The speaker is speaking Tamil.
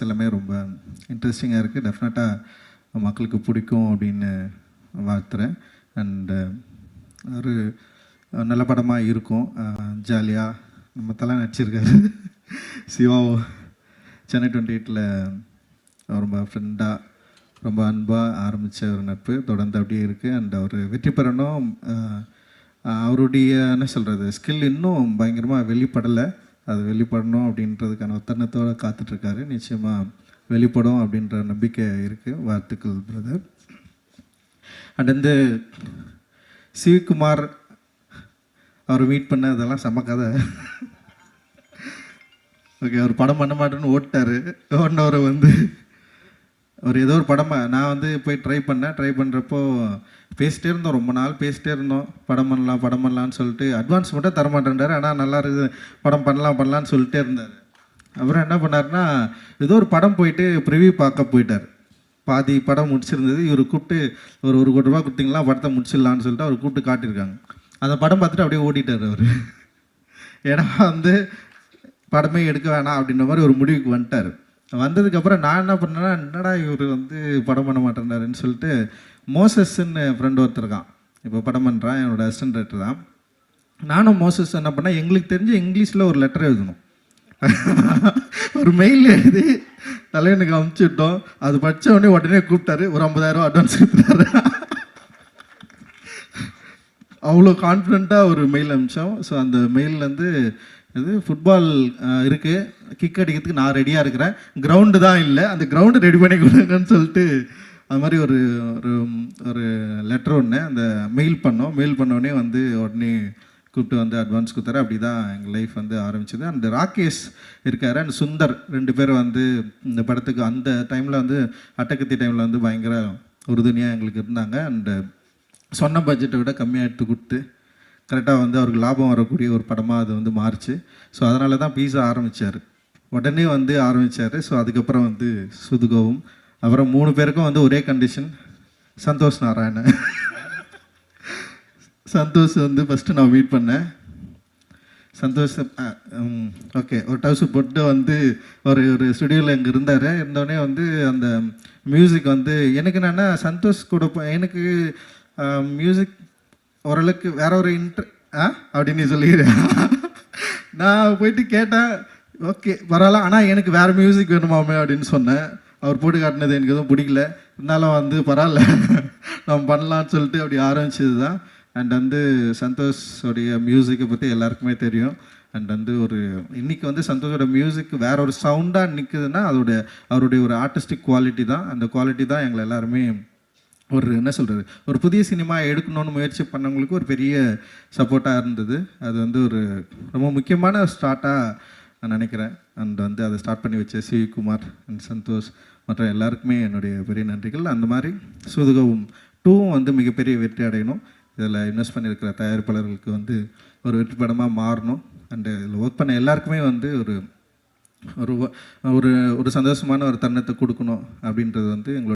சாங்ஸ் எல்லாமே ரொம்ப இன்ட்ரெஸ்டிங்காக இருக்குது டெஃபினட்டாக மக்களுக்கு பிடிக்கும் அப்படின்னு வாழ்த்துறேன். அண்டு ஒரு நல்ல படமாக இருக்கும். ஜாலியாக நம்ம தலை நடிச்சிருக்காரு. சிவாவும் சென்னை டுவெண்ட்டி எயிட்டில் ரொம்ப ஃப்ரெண்டாக ரொம்ப அன்பாக ஆரம்பித்த ஒரு நட்பு. தொடர்ந்து அப்படியே இருக்குது அண்ட் அவர் வெற்றி பெறணும். அவருடைய என்ன சொல்கிறது ஸ்கில் இன்னும் பயங்கரமாக வெளிப்படலை. அது வெளிப்படணும் அப்படின்றதுக்கான ஒத்தனத்தோடு காத்துட்ருக்காரு. நிச்சயமாக வெளிப்படும் அப்படின்ற நம்பிக்கை இருக்குது வாழ்த்துக்கள் பிரதர் அண்ட் வந்து சிவகுமார் அவர் மீட் பண்ண அதெல்லாம் செம்ம கதை. ஓகே அவர் படம் பண்ண மாட்டேன்னு ஓட்டார் ஓடினவரை வந்து ஒரு ஏதோ ஒரு படமாக நான் வந்து போய் ட்ரை பண்ணேன். ட்ரை பண்ணுறப்போ பேசிட்டே இருந்தோம். ரொம்ப நாள் பேசிட்டே இருந்தோம். படம் பண்ணலாம் படம் பண்ணலான்னு சொல்லிட்டு அட்வான்ஸ் மட்டும் தரமாட்டேன்றாரு ஆனால் நல்லா இருக்குது படம் பண்ணலாம் பண்ணலான்னு சொல்லிட்டே இருந்தார். அப்புறம் என்ன பண்ணார்னா ஏதோ ஒரு படம் போயிட்டு ப்ரிவியூ பார்க்க போயிட்டார். பாதி படம் முடிச்சிருந்தது. இவர் கூப்பிட்டு ஒரு ஒரு கோடி ரூபா கொடுத்தீங்களா? படத்தை முடிச்சிடலான்னு சொல்லிட்டு அவர் கூப்பிட்டு காட்டியிருக்காங்க. அந்த படம் பார்த்துட்டு அப்படியே ஓடிட்டார் அவர். ஏன்னா வந்து படமே எடுக்க வேணாம் அப்படின்ற மாதிரி ஒரு முடிவுக்கு வந்துட்டார். வந்ததுக்கப்புறம் நான் என்ன பண்ணேன்னா என்னடா இவர் வந்து படம் பண்ண மாட்டேன்றாருன்னு சொல்லிட்டு மோசஸ்ன்னு ஃப்ரெண்ட் ஒருத்தர் இருக்கான். இப்போ படம் பண்ணுறான் என்னோட அசிஸ்டன்ட் ரைட்டர் தான். நானும் மோசஸ் என்ன பண்ணேன் எங்களுக்கு தெரிஞ்சு இங்கிலீஷில் ஒரு லெட்டர் எழுதணும். ஒரு மெயில் எழுதி தலைவனுக்கு அமுச்சு விட்டோம். அது படிச்ச உடனே உடனே கூப்பிட்டாரு ஒரு ஐம்பதாயிரம் அட்வான்ஸ் கொடுத்தாரு. அவ்வளோ கான்ஃபிடெண்ட்டாக ஒரு மெயில் அமிச்சோம் ஸோ அந்த மெயிலேருந்து இது ஃபுட்பால் இருக்குது கிக் அடிக்கிறதுக்கு நான் ரெடியாக இருக்கிறேன். கிரவுண்டு தான் இல்லை. அந்த கிரவுண்டு ரெடி பண்ணி கொடுங்கன்னு சொல்லிட்டு அது மாதிரி ஒரு ஒரு ஒரு லெட்டர் ஒன்று அந்த மெயில் பண்ணோம். மெயில் பண்ண உடனே வந்து உடனே கூப்பிட்டு வந்து அட்வான்ஸ் கொடுத்தாரு. அப்படி தான் எங்கள் லைஃப் வந்து ஆரம்பிச்சது. அந்த ராகேஷ் இருக்கார். அண்ட் சுந்தர் ரெண்டு பேர் வந்து இந்த படத்துக்கு அந்த டைமில் வந்து அட்டகத்தி டைமில் வந்து பயங்கர உறுதுணையாக எங்களுக்கு இருந்தாங்க. அண்டு சொன்ன பட்ஜெட்டை விட கம்மியாக எடுத்து கொடுத்து கரெக்டாக வந்து அவருக்கு லாபம் வரக்கூடிய ஒரு படமாக அது வந்து மாறுச்சு. ஸோ அதனால தான் பீஸா ஆரம்பித்தார் உடனே வந்து ஆரம்பித்தார் ஸோ அதுக்கப்புறம் வந்து சுதுகோவும் அப்புறம் மூணு பேருக்கும் வந்து ஒரே கண்டிஷன் சந்தோஷ் நாராயணன். சந்தோஷ் வந்து ஃபஸ்ட்டு நான் மீட் பண்ணேன். சந்தோஷ் ஓகே ஒரு டவுசு போட்டு வந்து ஒரு ஒரு ஸ்டுடியோவில் இங்கே இருந்தார். இருந்தோடனே வந்து அந்த மியூசிக் வந்து எனக்கு என்னென்னா சந்தோஷ் கூட எனக்கு மியூசிக் ஓரளவுக்கு வேற ஒரு இன்ட்ர ஆ? அப்படின்னு நீ சொல்லிக்கிறேன் நான் போயிட்டு கேட்டேன் ஓகே பரவாயில்ல ஆனால் எனக்கு வேறு மியூசிக் வேணுமாமே அப்படின்னு சொன்னேன். அவர் போட்டு காட்டினது எனக்கு எதுவும் பிடிக்கல. இருந்தாலும் வந்து பரவாயில்ல. நம்ம பண்ணலான்னு சொல்லிட்டு அப்படி ஆரம்பிச்சது தான் அண்ட் வந்து சந்தோஷோடைய மியூசிக்கை பற்றி எல்லாருக்குமே தெரியும். அண்ட் வந்து ஒரு இன்னைக்கு வந்து சந்தோஷோட மியூசிக் வேற ஒரு சவுண்டாக நிற்குதுன்னா அதோட அவருடைய ஒரு ஆர்டிஸ்டிக் குவாலிட்டி தான். அந்த குவாலிட்டி தான் எங்களை எல்லாருமே ஒரு என்ன சொல்கிறது ஒரு புதிய சினிமா எடுக்கணும்னு முயற்சி பண்ணவங்களுக்கு ஒரு பெரிய சப்போர்ட்டாக இருந்தது. அது வந்து ஒரு ரொம்ப முக்கியமான ஸ்டார்ட்டாக நான் நினைக்கிறேன். அண்ட் வந்து அதை ஸ்டார்ட் பண்ணி வச்ச சிவிகுமார் அண்ட் சந்தோஷ் மற்ற எல்லாருக்குமே என்னுடைய பெரிய நன்றிகள். அந்த மாதிரி சுதுகவும் டூவும் வந்து மிகப்பெரிய வெற்றி அடையணும். இதில் இன்வெஸ்ட் பண்ணியிருக்கிற தயாரிப்பாளர்களுக்கு வந்து ஒரு வெற்றி படமாக மாறணும். அண்டு இதில் ஒர்க் பண்ண எல்லாருக்குமே வந்து ஒரு ஒரு ஒரு ஒரு சந்தோஷமான ஒரு தருணத்தை கொடுக்கணும் அப்படின்றது வந்து எங்களோட